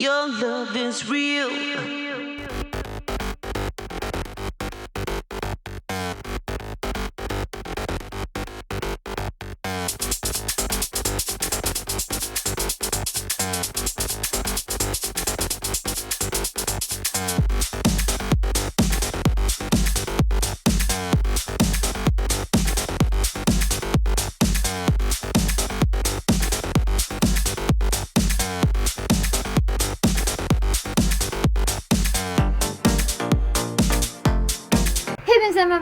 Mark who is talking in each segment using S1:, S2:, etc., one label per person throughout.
S1: Your love is real.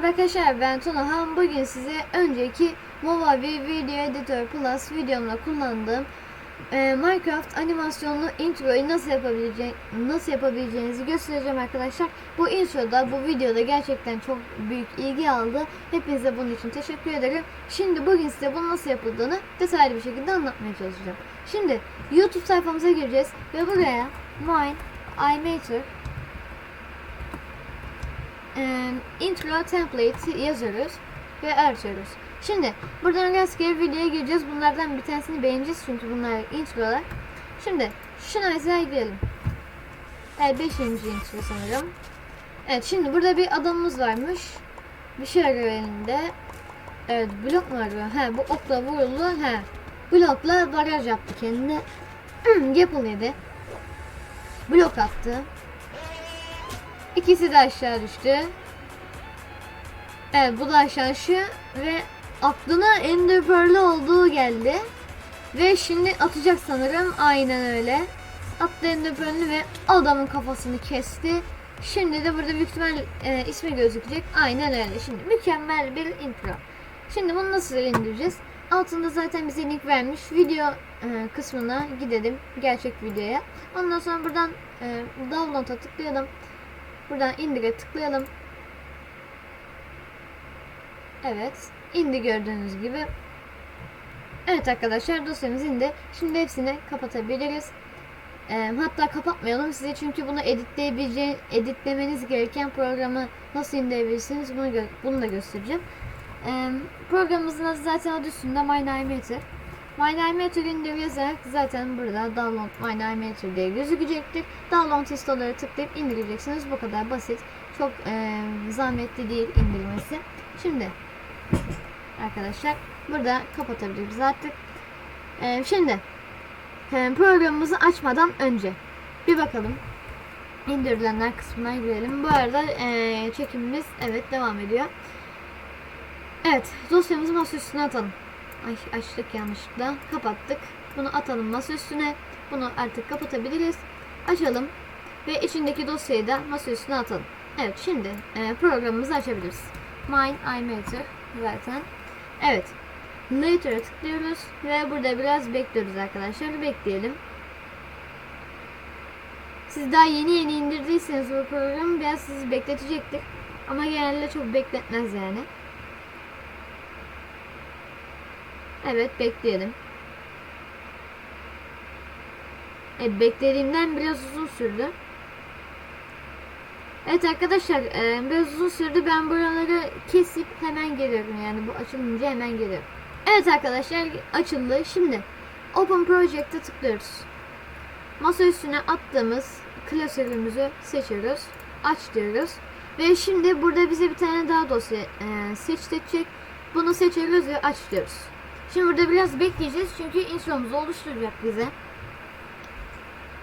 S2: Merhaba arkadaşlar ben Tunahan bugün size önceki Movavi Video Editor Plus videomda kullandığım e, Minecraft animasyonlu introyu nasıl yapabilece nasıl yapabileceğinizi göstereceğim arkadaşlar. Bu introda bu videoda gerçekten çok büyük ilgi aldı. Hepinize bunun için teşekkür ederim. Şimdi bugün size bunun nasıl yapıldığını detaylı bir şekilde anlatmaya çalışacağım. Şimdi YouTube sayfamıza gireceğiz ve buraya Mine iMaker intro template yazıyoruz ve açıyoruz. Şimdi buradan rastgele videoya gireceğiz. Bunlardan bir tanesini beğeneceğiz çünkü bunlar introlar. Şimdi şuna mesela girelim. Evet 5. intro sanırım. Evet şimdi burada bir adamımız varmış. Bir şey arıyor elinde. Evet blok mu arıyor? He bu okla vuruldu. He. Blokla baraj yaptı kendine. Yapılıydı. Blok attı. İkisi de aşağı düştü. Evet bu da aşağı düşüyor ve aklına Ender Pearl'ü olduğu geldi. Ve şimdi atacak sanırım. Aynen öyle. Attı Ender Pearl'ünü ve adamın kafasını kesti. Şimdi de burada büyük ihtimal e, ismi gözükecek. Aynen öyle. Şimdi mükemmel bir intro. Şimdi bunu nasıl indireceğiz? Altında zaten bize link vermiş. Video e, kısmına gidelim. Gerçek videoya. Ondan sonra buradan e, download'a tıklayalım. Buradan indire tıklayalım. Evet. indi gördüğünüz gibi. Evet arkadaşlar dosyamız indi. Şimdi hepsini kapatabiliriz. Ee, hatta kapatmayalım size çünkü bunu editleyebileceğiniz, editlemeniz gereken programı nasıl indirebilirsiniz bunu, bunu da göstereceğim. Ee, programımızın adı zaten adı üstünde MyNimeter. MyNimeter indir yazarak zaten burada Download MyNimeter diye gözükecektir. Download install'ları tıklayıp indireceksiniz. Bu kadar basit. Çok e, zahmetli değil indirmesi. Şimdi arkadaşlar burada kapatabiliriz artık. Ee, şimdi e, programımızı açmadan önce bir bakalım. İndirilenler kısmına girelim. Bu arada e, çekimimiz evet devam ediyor. Evet dosyamızı masa üstüne atalım. Ay açtık yanlışlıkla. Kapattık. Bunu atalım masa üstüne. Bunu artık kapatabiliriz. Açalım. Ve içindeki dosyayı da masa üstüne atalım. Evet şimdi e, programımızı açabiliriz. Mine iMatter zaten. Evet. Later'a tıklıyoruz ve burada biraz bekliyoruz arkadaşlar. Bekleyelim. Siz daha yeni yeni indirdiyseniz bu programı biraz sizi bekletecektir. Ama genelde çok bekletmez yani. Evet bekleyelim. Evet beklediğimden biraz uzun sürdü. Evet arkadaşlar e, biraz uzun sürdü. Ben buraları kesip hemen geliyorum. Yani bu açılınca hemen geliyorum. Evet arkadaşlar açıldı. Şimdi Open Project'e tıklıyoruz. Masa üstüne attığımız klasörümüzü seçiyoruz. Aç diyoruz. Ve şimdi burada bize bir tane daha dosya e, seçtirecek. Bunu seçiyoruz ve aç diyoruz. Şimdi burada biraz bekleyeceğiz çünkü intromuzu oluşturacak bize.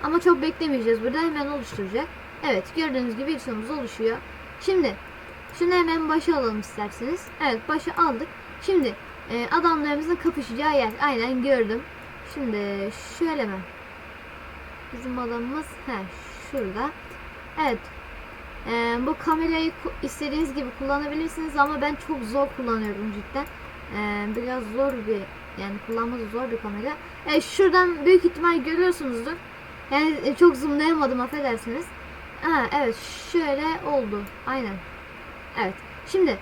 S2: Ama çok beklemeyeceğiz burada hemen oluşturacak. Evet gördüğünüz gibi intromuz oluşuyor. Şimdi şunu hemen başa alalım isterseniz. Evet başa aldık. Şimdi e, adamlarımızın kapışacağı yer. Aynen gördüm. Şimdi şöyle mi? Bizim adamımız he şurada. Evet. E, bu kamerayı istediğiniz gibi kullanabilirsiniz ama ben çok zor kullanıyorum cidden. E, biraz zor bir yani kullanması zor bir kamera. E, şuradan büyük ihtimal görüyorsunuzdur. Yani e, çok zoomlayamadım affedersiniz. Ha, evet şöyle oldu. Aynen. Evet. Şimdi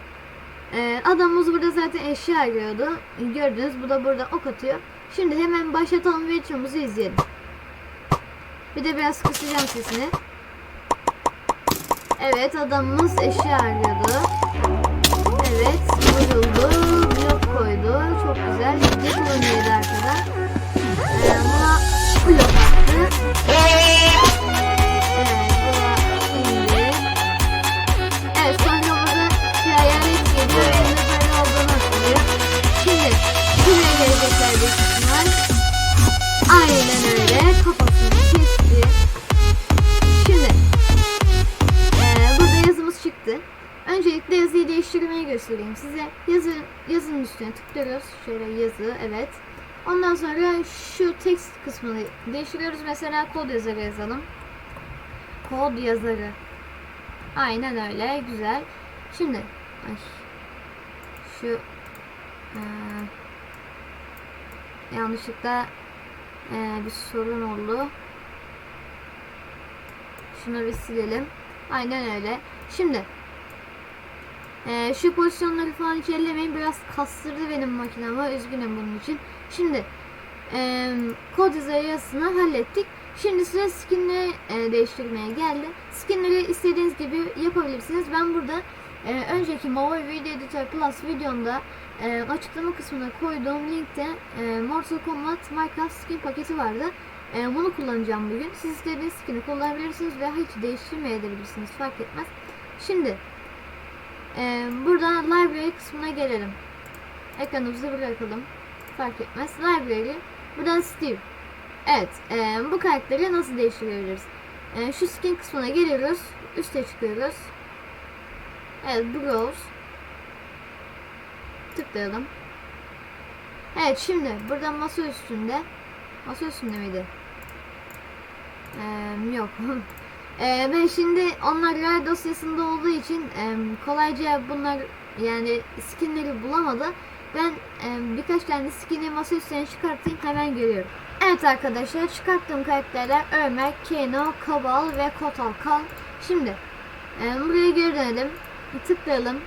S2: e, adamımız burada zaten eşya arıyordu. Gördünüz bu da burada ok atıyor. Şimdi hemen başlatalım ve içimizi izleyelim. Bir de biraz kısacağım sesini. Evet adamımız eşya arıyordu. Size. Yazı, yazının üstüne tıklıyoruz. Şöyle yazı evet. Ondan sonra şu text kısmını değiştiriyoruz. Mesela kod yazarı yazalım. Kod yazarı. Aynen öyle. Güzel. Şimdi ay, şu eee, yanlışlıkla eee, bir sorun oldu. Şunu bir silelim. Aynen öyle. Şimdi eee, şu pozisyonları falan hiç ellemeyin. Biraz kastırdı benim makinemi. Üzgünüm bunun için. Şimdi eee kod yazısını hallettik. Şimdi sıra skinleri e, değiştirmeye geldi. Skinleri istediğiniz gibi yapabilirsiniz. Ben burada e, önceki Mobile Video Editor Plus videomda e, açıklama kısmına koyduğum linkte e, Mortal Kombat Minecraft skin paketi vardı. E, bunu kullanacağım bugün. Siz istediğiniz skin'i kullanabilirsiniz veya hiç değiştirmeyebilirsiniz. Fark etmez. Şimdi e, burada library kısmına gelelim. Ekranımızı bırakalım. Fark etmez. Library. Buradan Steve. Evet. e, bu karakteri nasıl değiştirebiliriz? E, şu skin kısmına geliyoruz. Üste çıkıyoruz. Evet. Browse. Tıklayalım. Evet şimdi burada masa üstünde masa üstünde miydi? Ee, yok. Ee, ben şimdi onlar yer dosyasında olduğu için e, kolayca bunlar yani skinleri bulamadı. Ben e, birkaç tane skin'i masa üstüne çıkartayım hemen geliyorum. Evet arkadaşlar çıkarttığım karakterler Ömer, Keno, Kabal ve Kotal Kal. Şimdi e, buraya geri dönelim. Tıklayalım.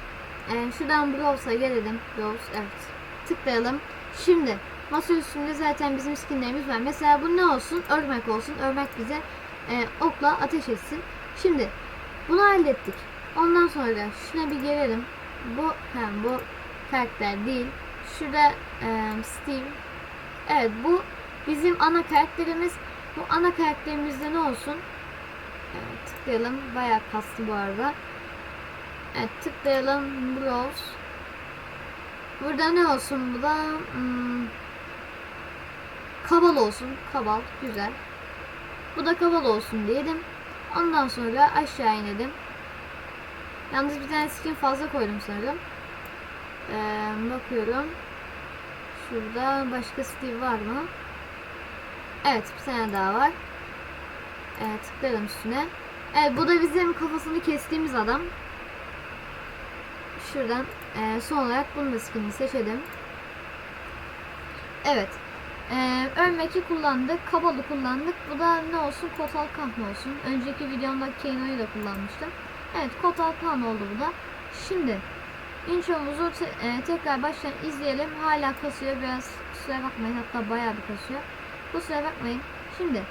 S2: E, şuradan Browse'a gelelim. Browse evet. Tıklayalım. Şimdi masa üstünde zaten bizim skinlerimiz var. Mesela bu ne olsun? Örmek olsun. Örmek bize e, okla ateş etsin. Şimdi bunu hallettik. Ondan sonra şuna bir gelelim. Bu hem bu karakter değil. Şurada e, Steve. Evet bu bizim ana karakterimiz. Bu ana karakterimizde ne olsun? Evet, tıklayalım. Bayağı kastı bu arada. Evet tıklayalım. Browse. Burada ne olsun bu da? Hmm, kabal olsun. Kabal. Güzel. Bu da kabal olsun diyelim. Ondan sonra aşağı inelim. Yalnız bir tane skin fazla koydum sanırım. Ee, bakıyorum. Şurada başka Steve var mı? Evet bir tane daha var. Evet tıklayalım üstüne. Evet bu da bizim kafasını kestiğimiz adam. Şuradan e, son olarak bunun da skinini seçelim. Evet. E, örmeki kullandık. Kabalı kullandık. Bu da ne olsun? Kotal Kahn olsun. Önceki videomda Kano'yu da kullanmıştım. Evet Kotal Kahn oldu bu da. Şimdi intromuzu te- e, tekrar baştan izleyelim. Hala kasıyor. Biraz kusura bakmayın. Hatta bayağı bir kasıyor. Kusura bakmayın. Şimdi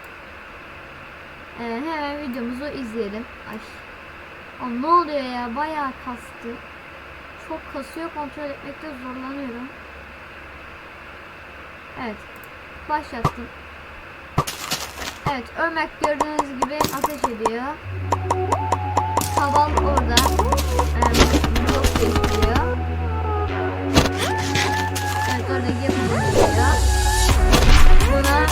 S2: e, hemen videomuzu izleyelim. Ay. O ne oluyor ya? Bayağı kastı. Çok kasıyor. Kontrol etmekte zorlanıyorum. Evet. Başlattım. Evet. Örmek gördüğünüz gibi ateş ediyor. Kabal orada. Evet. Blok geçiyor. Evet. Orada yapı geçiyor. Buna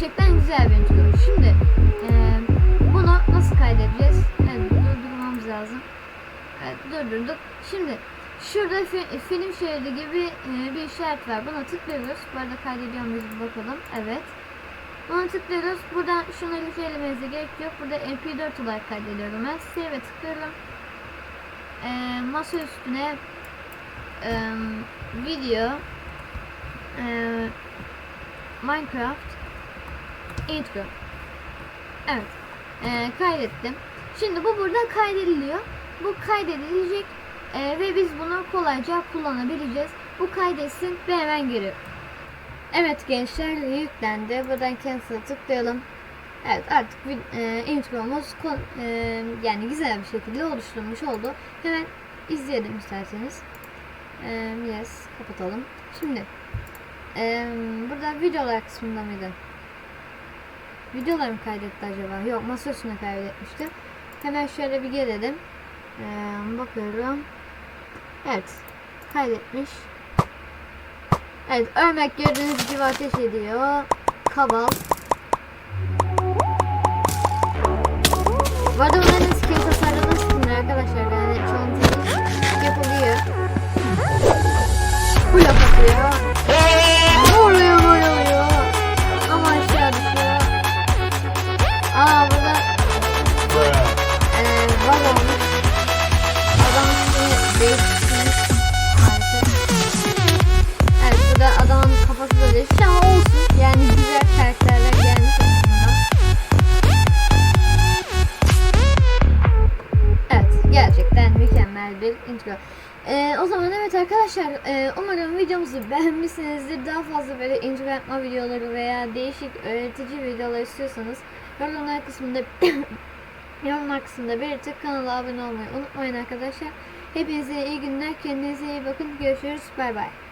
S2: Gerçekten güzel bir intro. Şimdi eee, bunu nasıl kaydedeceğiz? Evet durdurmamız lazım. Evet durdurduk. Şimdi şurada fi- film şeridi gibi eee, bir işaret var. Buna tıklıyoruz. Bu arada kaydediyor muyuz bakalım. Evet. Buna tıklıyoruz. Buradan şunları elemenize gerek yok. Burada mp4 olarak kaydediyorum ben. Save'e tıklıyorum. Ee, masa üstüne e, video e, Minecraft intro. Evet. E, kaydettim. Şimdi bu burada kaydediliyor. Bu kaydedilecek e, ve biz bunu kolayca kullanabileceğiz. Bu kaydetsin ve hemen geliyorum. Evet gençler yüklendi. Buradan cancel'a tıklayalım. Evet artık e, intromuz e, yani güzel bir şekilde oluşturulmuş oldu. Hemen izleyelim isterseniz. E, yes kapatalım. Şimdi e, burada videolar kısmında mıydı? Videolar mı kaydetti acaba? Yok masa üstüne kaydetmiştim. Hemen şöyle bir gelelim. Ee, bakıyorum. Evet. Kaydetmiş. Evet örnek gördüğünüz gibi ateş ediyor. Kaval. Bu arada bunların skin tasarladığı skinler arkadaşlar. Yani çoğunluğu yapılıyor. Blok atıyor. Mükemmel bir intro. Ee, o zaman evet arkadaşlar e, umarım videomuzu beğenmişsinizdir. Daha fazla böyle intro yapma videoları veya değişik öğretici videolar istiyorsanız yorumlar kısmında yorumlar kısmında belirtip kanala abone olmayı unutmayın arkadaşlar. Hepinize iyi günler. Kendinize iyi bakın. Görüşürüz. Bay bay.